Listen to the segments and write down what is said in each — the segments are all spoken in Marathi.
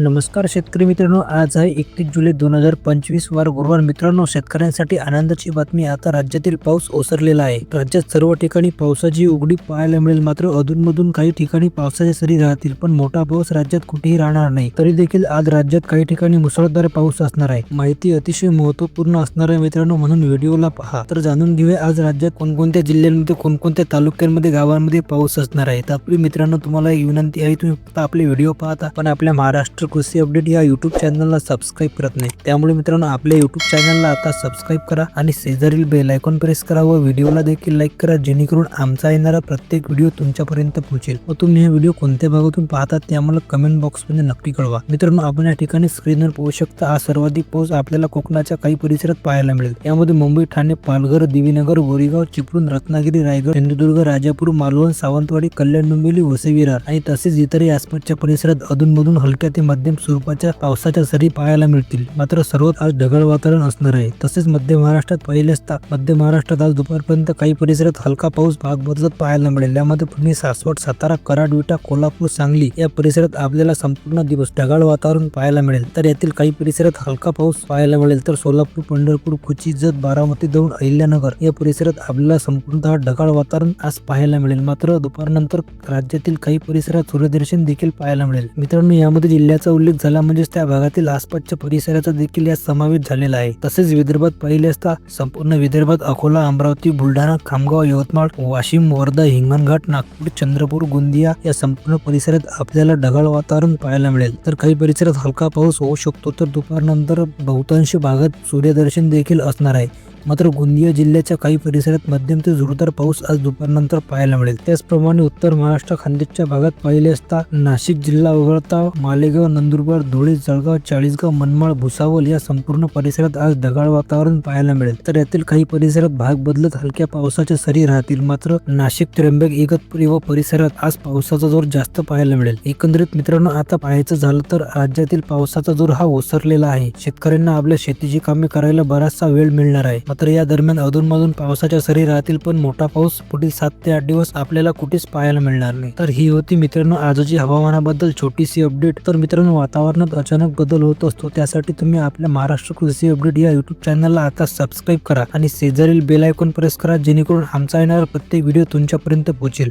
नमस्कार शेतकरी मित्रांनो आज आहे एकतीस जुलै दोन हजार पंचवीस वार गुरुवार. मित्रांनो शेतकऱ्यांसाठी आनंदाची बातमी आता राज्यातील पाऊस ओसरलेला आहे. राज्यात सर्व ठिकाणी पावसाची उघडी पाहायला मिळेल. मात्र अधूनमधून काही ठिकाणी पावसाच्या सरी राहतील पण मोठा पाऊस राज्यात कुठेही राहणार नाही. तरी देखील आज राज्यात काही ठिकाणी मुसळधार पाऊस असणार आहे. माहिती अतिशय महत्त्वपूर्ण असणार आहे मित्रांनो म्हणून व्हिडिओला पहा. तर जाणून घेऊया आज राज्यात कोणकोणत्या जिल्ह्यांमध्ये कोणकोणत्या तालुक्यांमध्ये गावांमध्ये पाऊस असणार आहे. तर आपली मित्रांनो तुम्हाला एक विनंती आहे तुम्ही फक्त आपले व्हिडिओ पाहता पण आपल्या महाराष्ट्र कृषी अपडेट या युट्यूब चॅनलला सबस्क्राईब करत नाही. त्यामुळे मित्रांनो आपल्या युट्यूब चॅनलला आता सबस्क्राईब करा आणि शेजारील बेल आयकॉन प्रेस करा व व्हिडिओला देखील लाईक करा जेणेकरून आमचा येणारा प्रत्येक व्हिडिओ तुमच्यापर्यंत पोहोचेल. व तुम्ही हे व्हिडिओ कोणत्या भागातून पाहतात ते आम्हाला कमेंट बॉक्समध्ये नक्की कळवा. मित्रांनो आपण या ठिकाणी स्क्रीनवर पोहोच शकता. हा सर्वाधिक पाऊस आपल्याला कोकणाच्या काही परिसरात पाहायला मिळेल. यामध्ये मुंबई ठाणे पालघर दिवीनगर गोरेगाव चिपळूण रत्नागिरी रायगड सिंधुदुर्ग राजापूर मालवण सावंतवाडी कल्याण डोंबिवली वसई विरार आणि तसेच इतरही आसपासच्या परिसरात अधूनमधून हलक्या ते मध्यम स्वरूपाच्या पावसाच्या सरी पाहायला मिळतील. मात्र सर्वात आज ढगाळ वातावरण असणार आहे. तसेच मध्य महाराष्ट्रात पहिले असता मध्य महाराष्ट्रात आज दुपारपर्यंत काही परिसरात हलका पाऊस भाग बदलत पाहायला मिळेल. यामध्ये पुणे सासवड सातारा कराड विटा कोल्हापूर सांगली या परिसरात आपल्याला संपूर्ण दिवस ढगाळ वातावरण पाहायला मिळेल. तर यातील काही परिसरात हलका पाऊस पाहायला मिळेल. तर सोलापूर पंढरपूर खुची जत बारामती दौंड अहिल्यानगर या परिसरात आपल्याला संपूर्णतः ढगाळ वातावरण आज पाहायला मिळेल. मात्र दुपारनंतर राज्यातील काही परिसरात सूर्यदर्शन देखील पाहायला मिळेल. मित्रांनो यामध्ये जिल्ह्यात जिल्ह्याचा उल्लेख झाला म्हणजेच त्या भागातील आसपासच्या परिसराचा देखील यात समावेश झालेला आहे. तसेच विदर्भात पाहिले असता संपूर्ण विदर्भात अकोला अमरावती बुलढाणा खामगाव यवतमाळ वाशिम वर्धा हिंगणघाट नागपूर चंद्रपूर गोंदिया या संपूर्ण परिसरात आपल्याला ढगाळ वातावरण पाहायला मिळेल. तर काही परिसरात हलका पाऊस होऊ शकतो. तर दुपारनंतर बहुतांश भागात सूर्यदर्शन देखील असणार आहे. मात्र गोंदिया जिल्ह्याच्या काही परिसरात मध्यम ते जोरदार पाऊस आज दुपारनंतर पाहायला मिळेल. त्याचप्रमाणे उत्तर महाराष्ट्र खानदेशच्या भागात पाहिले असता नाशिक जिल्हा वगळता मालेगाव नंदुरबार धुळे जळगाव चाळीसगाव मनमाड भुसावल या संपूर्ण परिसरात आज ढगाळ वातावरण पाहायला मिळेल. तर यातील काही परिसरात भाग बदलत हलक्या पावसाच्या सरी राहतील. मात्र नाशिक त्र्यंबक इगतपुरी व परिसरात आज पावसाचा जोर जास्त पाहायला मिळेल. एकंदरीत मित्रांनो आता पाहायचं झालं तर राज्यातील पावसाचा जोर हा ओसरलेला आहे. शेतकऱ्यांना आपल्या शेतीची कामे करायला बराचसा वेळ मिळणार आहे. मात्र या दरम्यान अधूनमधून पावसाच्या सरी राहतील पण मोठा पाऊस पुढील सात ते आठ दिवस आपल्याला कुठेच पाहायला मिळणार नाही. तर ही होती मित्रांनो आजची हवामानाबद्दल छोटीशी अपडेट तर मित्रांनो वातावरणात अचानक बदल होत असतो त्यासाठी तुम्ही आपल्या महाराष्ट्र कृषी अपडेट या युट्यूब चॅनलला आता सबस्क्राईब करा आणि शेजारील बेल आयकॉन प्रेस करा जेणेकरून आमचा येणारा प्रत्येक व्हिडिओ तुमच्यापर्यंत पोहोचेल.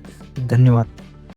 धन्यवाद.